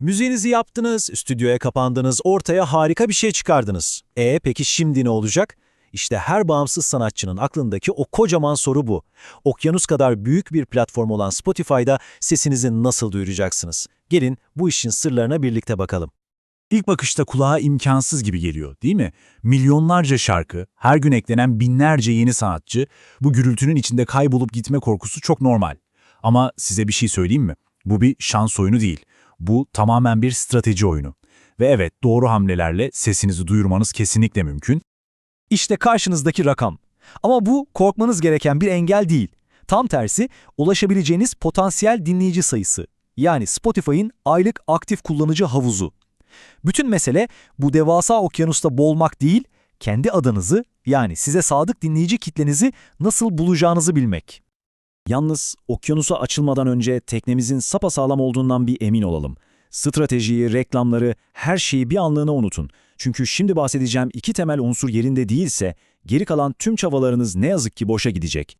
Müziğinizi yaptınız, stüdyoya kapandınız, ortaya harika bir şey çıkardınız. E peki şimdi ne olacak? İşte her bağımsız sanatçının aklındaki o kocaman soru bu. Okyanus kadar büyük bir platform olan Spotify'da sesinizi nasıl duyuracaksınız? Gelin bu işin sırlarına birlikte bakalım. İlk bakışta kulağa imkansız gibi geliyor değil mi? Milyonlarca şarkı, her gün eklenen binlerce yeni sanatçı, bu gürültünün içinde kaybolup gitme korkusu çok normal. Ama size bir şey söyleyeyim mi? Bu bir şans oyunu değil. Bu tamamen bir strateji oyunu. Ve evet doğru hamlelerle sesinizi duyurmanız kesinlikle mümkün. İşte karşınızdaki rakam. Ama bu korkmanız gereken bir engel değil. Tam tersi ulaşabileceğiniz potansiyel dinleyici sayısı. Yani Spotify'ın aylık aktif kullanıcı havuzu. Bütün mesele bu devasa okyanusta boğulmak değil, kendi adınızı yani size sadık dinleyici kitlenizi nasıl bulacağınızı bilmek. Yalnız okyanusa açılmadan önce teknemizin sapasağlam olduğundan bir emin olalım. Stratejiyi, reklamları, her şeyi bir anlığına unutun. Çünkü şimdi bahsedeceğim iki temel unsur yerinde değilse geri kalan tüm çabalarınız ne yazık ki boşa gidecek.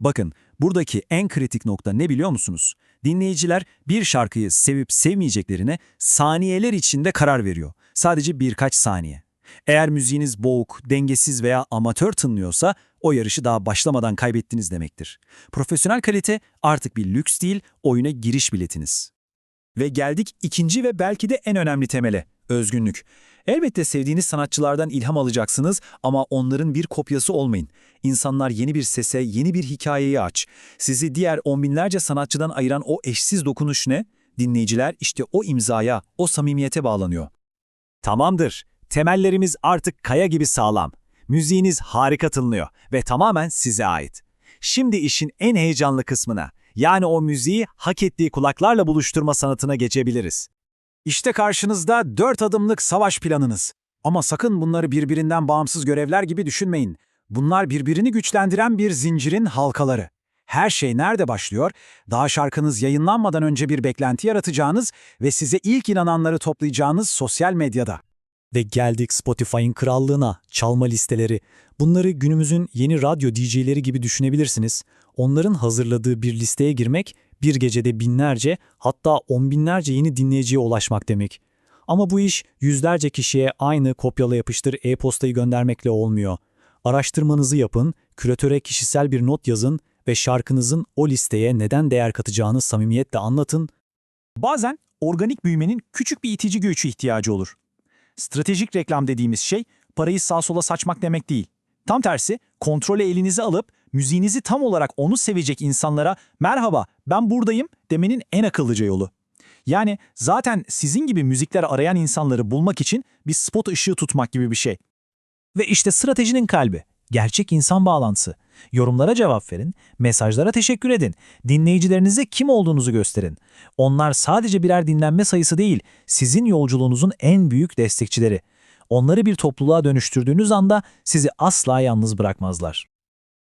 Bakın, buradaki en kritik nokta ne biliyor musunuz? Dinleyiciler bir şarkıyı sevip sevmeyeceklerine saniyeler içinde karar veriyor. Sadece birkaç saniye. Eğer müziğiniz boğuk, dengesiz veya amatör tınlıyorsa o yarışı daha başlamadan kaybettiniz demektir. Profesyonel kalite artık bir lüks değil, oyuna giriş biletiniz. Ve geldik ikinci ve belki de en önemli temele, özgünlük. Elbette sevdiğiniz sanatçılardan ilham alacaksınız ama onların bir kopyası olmayın. İnsanlar yeni bir sese, yeni bir hikayeyi aç. Sizi diğer on binlerce sanatçıdan ayıran o eşsiz dokunuş ne? Dinleyiciler işte o imzaya, o samimiyete bağlanıyor. Tamamdır. Temellerimiz artık kaya gibi sağlam. Müziğiniz harika tınlıyor ve tamamen size ait. Şimdi işin en heyecanlı kısmına, yani o müziği hak ettiği kulaklarla buluşturma sanatına geçebiliriz. İşte karşınızda dört adımlık savaş planınız. Ama sakın bunları birbirinden bağımsız görevler gibi düşünmeyin. Bunlar birbirini güçlendiren bir zincirin halkaları. Her şey nerede başlıyor? Daha şarkınız yayınlanmadan önce bir beklenti yaratacağınız ve size ilk inananları toplayacağınız sosyal medyada. Ve geldik Spotify'ın krallığına, çalma listeleri. Bunları günümüzün yeni radyo DJ'leri gibi düşünebilirsiniz. Onların hazırladığı bir listeye girmek, bir gecede binlerce, hatta on binlerce yeni dinleyiciye ulaşmak demek. Ama bu iş yüzlerce kişiye aynı kopyala yapıştır e-postayı göndermekle olmuyor. Araştırmanızı yapın, küratöre kişisel bir not yazın ve şarkınızın o listeye neden değer katacağını samimiyetle anlatın. Bazen organik büyümenin küçük bir itici gücü ihtiyacı olur. Stratejik reklam dediğimiz şey parayı sağa sola saçmak demek değil. Tam tersi kontrolü elinize alıp müziğinizi tam olarak onu sevecek insanlara merhaba ben buradayım demenin en akıllıca yolu. Yani zaten sizin gibi müzikler arayan insanları bulmak için bir spot ışığı tutmak gibi bir şey. Ve işte stratejinin kalbi. Gerçek insan bağlantısı. Yorumlara cevap verin, mesajlara teşekkür edin, dinleyicilerinize kim olduğunuzu gösterin. Onlar sadece birer dinlenme sayısı değil, sizin yolculuğunuzun en büyük destekçileri. Onları bir topluluğa dönüştürdüğünüz anda sizi asla yalnız bırakmazlar.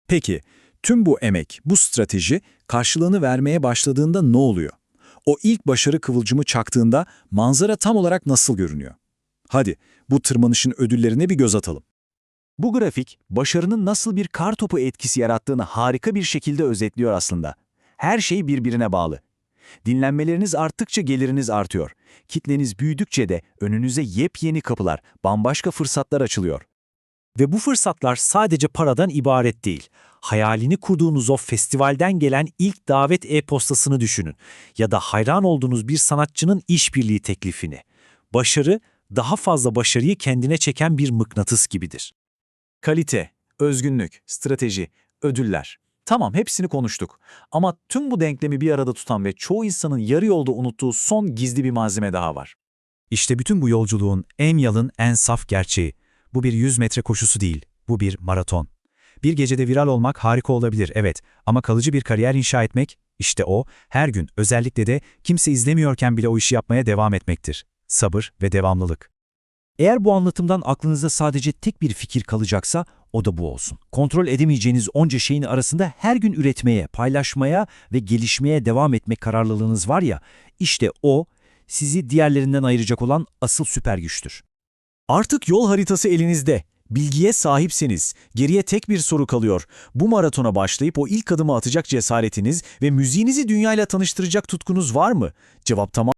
Peki, tüm bu emek, bu strateji karşılığını vermeye başladığında ne oluyor? O ilk başarı kıvılcımı çaktığında manzara tam olarak nasıl görünüyor? Hadi bu tırmanışın ödüllerine bir göz atalım. Bu grafik, başarının nasıl bir kar topu etkisi yarattığını harika bir şekilde özetliyor aslında. Her şey birbirine bağlı. Dinlenmeleriniz arttıkça geliriniz artıyor. Kitleniz büyüdükçe de önünüze yepyeni kapılar, bambaşka fırsatlar açılıyor. Ve bu fırsatlar sadece paradan ibaret değil. Hayalini kurduğunuz o festivalden gelen ilk davet e-postasını düşünün. Ya da hayran olduğunuz bir sanatçının işbirliği teklifini. Başarı, daha fazla başarıyı kendine çeken bir mıknatıs gibidir. Kalite, özgünlük, strateji, ödüller. Tamam hepsini konuştuk. Ama tüm bu denklemi bir arada tutan ve çoğu insanın yarı yolda unuttuğu son gizli bir malzeme daha var. İşte bütün bu yolculuğun en yalın, en saf gerçeği. Bu bir 100 metre koşusu değil, bu bir maraton. Bir gecede viral olmak harika olabilir, evet. Ama kalıcı bir kariyer inşa etmek, işte o, her gün, özellikle de kimse izlemiyorken bile o işi yapmaya devam etmektir. Sabır ve devamlılık. Eğer bu anlatımdan aklınızda sadece tek bir fikir kalacaksa o da bu olsun. Kontrol edemeyeceğiniz onca şeyin arasında her gün üretmeye, paylaşmaya ve gelişmeye devam etmek kararlılığınız var ya, işte o sizi diğerlerinden ayıracak olan asıl süper güçtür. Artık yol haritası elinizde. Bilgiye sahipseniz geriye tek bir soru kalıyor. Bu maratona başlayıp o ilk adımı atacak cesaretiniz ve müziğinizi dünyayla tanıştıracak tutkunuz var mı? Cevap tamam.